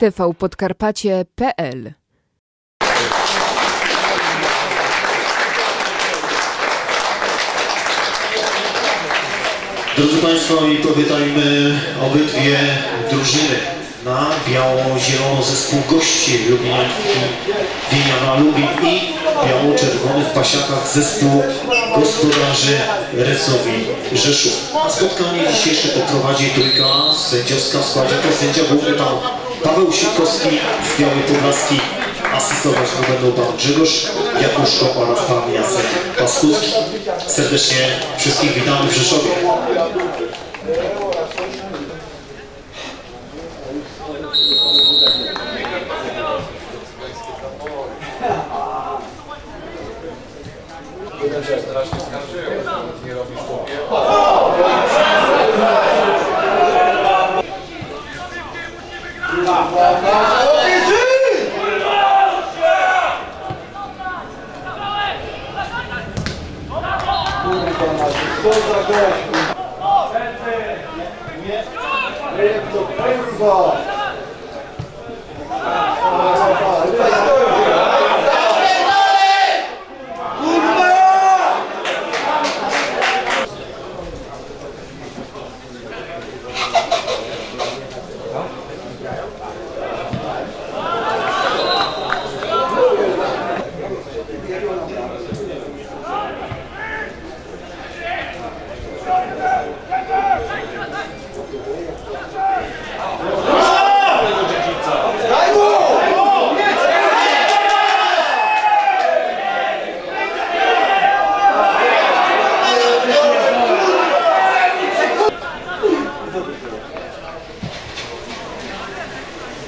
tvpodkarpacie.pl Drodzy Państwo, i powitajmy obydwie drużyny na biało-zielono zespół gości Lublinianki Winiana Lubin i biało-czerwony w pasiakach zespół gospodarzy Resowi Rzeszów. A spotkanie dzisiejsze poprowadzi trójka sędziowska w składzie to sędzia główny pan Paweł Sitkowski z Białej Podlaski. Asystować mu będą pan Grzegorz Jakuszko oraz pan Jacek Paskucki. Serdecznie wszystkich witamy w Rzeszowie. Jeden nie robisz chłopie. Co za gość? Nie, nie, to kurwa!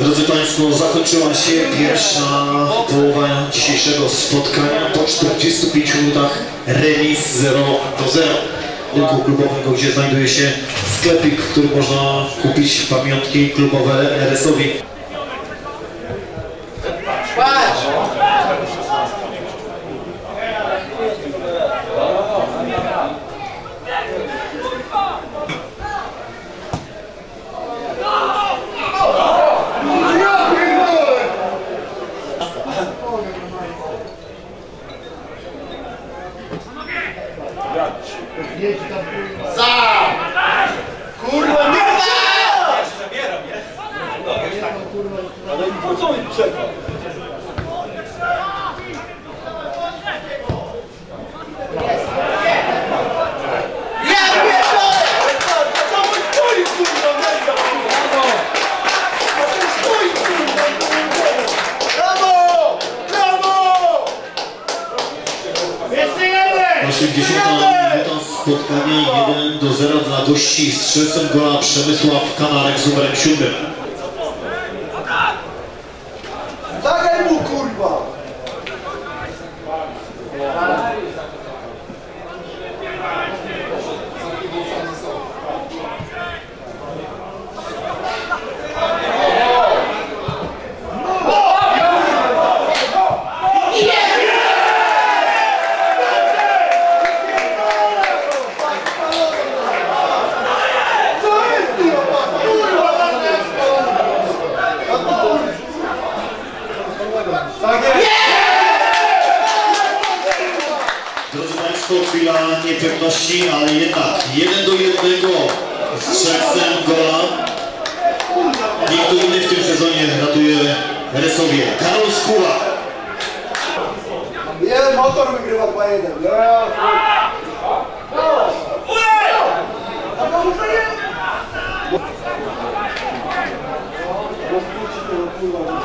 Drodzy Państwo, zakończyła się pierwsza połowa dzisiejszego spotkania. Po 45 minutach remis 0 do 0. Rynku klubowego, gdzie znajduje się sklepik, w którym można kupić pamiątki klubowe RS-owi. Jeszcze 80 minuta spotkania 1 do 0 dla gości. Strzelcem gola Przemysław Kanarek z numerem 7. Dagaj mu kurwa! Co jest kurwa? Kurwa! Tak jest! Drodzy Państwo, chwila niepewności, ale jednak 1 do 1 strzelcem gola. Nikt inny w tym sezonie ratuje Resowie. Karol Skóra. Jeden motor wygrywa 2-1. Ja, A to muszę nie... Rozpuści tego kurwa.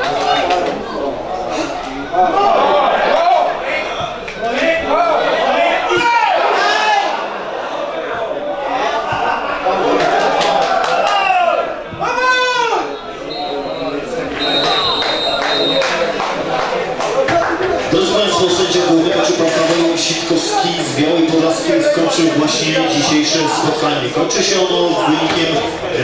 Spotkania. I kończy się ono wynikiem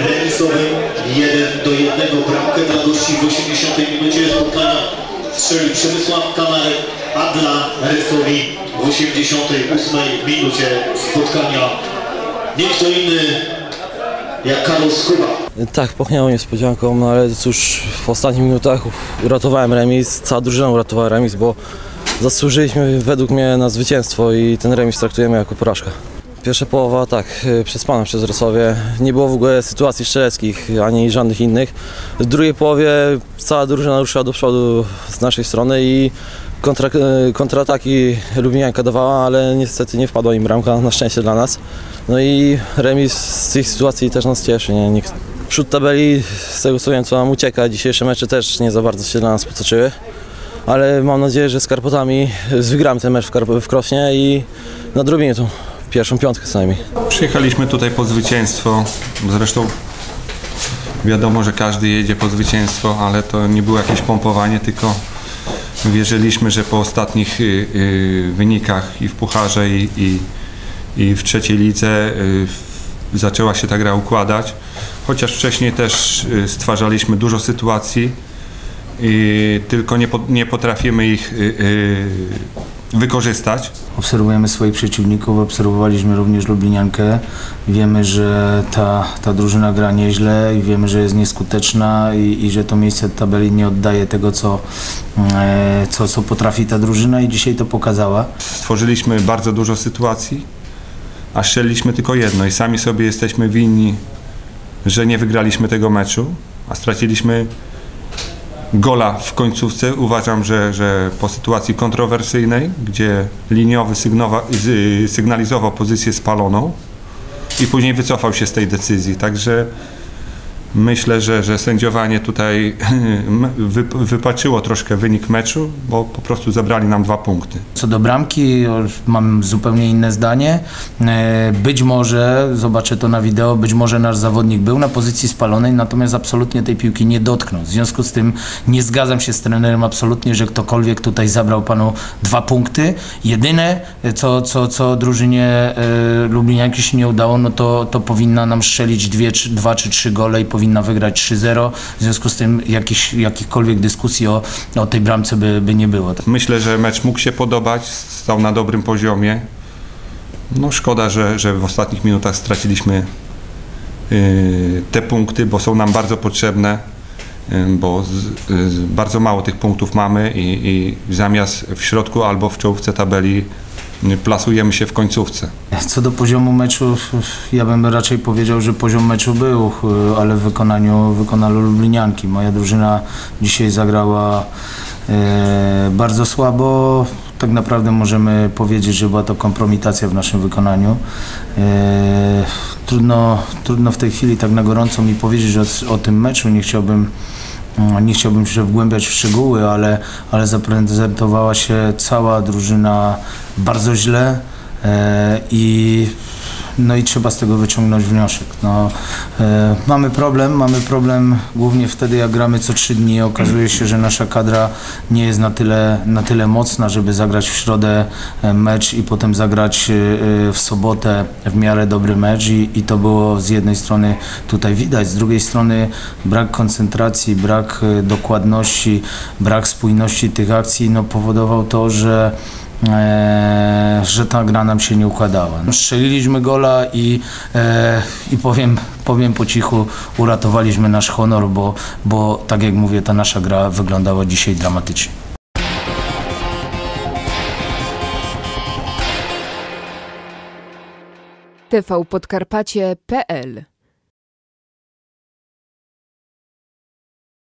remisowym 1 do 1. Bramkę dla gości w 80 minucie spotkania strzelił Przemysław Kanarek, a dla Rysowi w 88 minucie spotkania nie kto inny jak Karol Skuba. Tak, pachniało niespodzianką, no ale cóż, w ostatnich minutach uratowałem remis, cała drużyna uratowała remis, bo zasłużyliśmy według mnie na zwycięstwo i ten remis traktujemy jako porażkę. Pierwsza połowa, tak, przespana przez Wrocławie. Nie było w ogóle sytuacji strzeleckich, ani żadnych innych. W drugiej połowie cała drużyna ruszyła do przodu z naszej strony i kontra, y, kontrataki Lublinianka dawała, ale niestety nie wpadła im bramka, na szczęście dla nas. No i remis z tych sytuacji też nas cieszy. Nie? Nikt, przód tabeli, z tego co wiem, co nam ucieka, dzisiejsze mecze też nie za bardzo się dla nas potoczyły. Ale mam nadzieję, że z Karpotami wygramy ten mecz w, Karp- w Krośnie i nadrobimy tą pierwszą piątkę co najmniej. Przyjechaliśmy tutaj po zwycięstwo. Zresztą wiadomo, że każdy jedzie po zwycięstwo, ale to nie było jakieś pompowanie, tylko wierzyliśmy, że po ostatnich y, y, wynikach i w Pucharze i, i, i w trzeciej lidze y, zaczęła się ta gra układać. Chociaż wcześniej też stwarzaliśmy dużo sytuacji, tylko nie, po, nie potrafimy ich y, y, wykorzystać. Obserwujemy swoich przeciwników, obserwowaliśmy również Lubliniankę. Wiemy, że ta, ta drużyna gra nieźle i wiemy, że jest nieskuteczna i, i że to miejsce tabeli nie oddaje tego, co, e, co, co potrafi ta drużyna i dzisiaj to pokazała. Stworzyliśmy bardzo dużo sytuacji, a strzeliliśmy tylko jedno i sami sobie jesteśmy winni, że nie wygraliśmy tego meczu, a straciliśmy gola w końcówce. Uważam, że, że po sytuacji kontrowersyjnej, gdzie liniowy sygnowa, sygnalizował pozycję spaloną i później wycofał się z tej decyzji. Także myślę, że, że sędziowanie tutaj wy- wypaczyło troszkę wynik meczu, bo po prostu zabrali nam dwa punkty. Co do bramki, mam zupełnie inne zdanie. E, Być może, zobaczę to na wideo, być może nasz zawodnik był na pozycji spalonej, natomiast absolutnie tej piłki nie dotknął. W związku z tym nie zgadzam się z trenerem absolutnie, że ktokolwiek tutaj zabrał panu dwa punkty. Jedyne, co, co, co drużynie e, Lublinianki się nie udało, no to, to powinna nam strzelić dwie, dwa czy trzy gole i wygrać 3-0. W związku z tym jakichś, jakichkolwiek dyskusji o, o tej bramce by, by nie było. Myślę, że mecz mógł się podobać, stał na dobrym poziomie. No szkoda, że, że w ostatnich minutach straciliśmy yy, te punkty, bo są nam bardzo potrzebne, yy, bo z, yy, bardzo mało tych punktów mamy i, i zamiast w środku albo w czołówce tabeli plasujemy się w końcówce. Co do poziomu meczu, ja bym raczej powiedział, że poziom meczu był, ale w wykonaniu, wykonaniu Lublinianki. Moja drużyna dzisiaj zagrała e, bardzo słabo. Tak naprawdę możemy powiedzieć, że była to kompromitacja w naszym wykonaniu. E, trudno, trudno w tej chwili tak na gorąco mi powiedzieć o, o tym meczu. Nie chciałbym Nie chciałbym się wgłębiać w szczegóły, ale, ale zaprezentowała się cała drużyna bardzo źle e, i, no i trzeba z tego wyciągnąć wniosek. No, e, mamy problem, mamy problem głównie wtedy jak gramy co trzy dni. Okazuje się, że nasza kadra nie jest na tyle, na tyle mocna, żeby zagrać w środę e, mecz i potem zagrać e, w sobotę w miarę dobry mecz i, i to było z jednej strony tutaj widać, z drugiej strony brak koncentracji, brak dokładności, brak spójności tych akcji no, powodował to, że e, że ta gra nam się nie układała. No, Strzeliliśmy gola i, e, i powiem, powiem po cichu, uratowaliśmy nasz honor, bo, bo tak jak mówię, ta nasza gra wyglądała dzisiaj dramatycznie. tvpodkarpacie.pl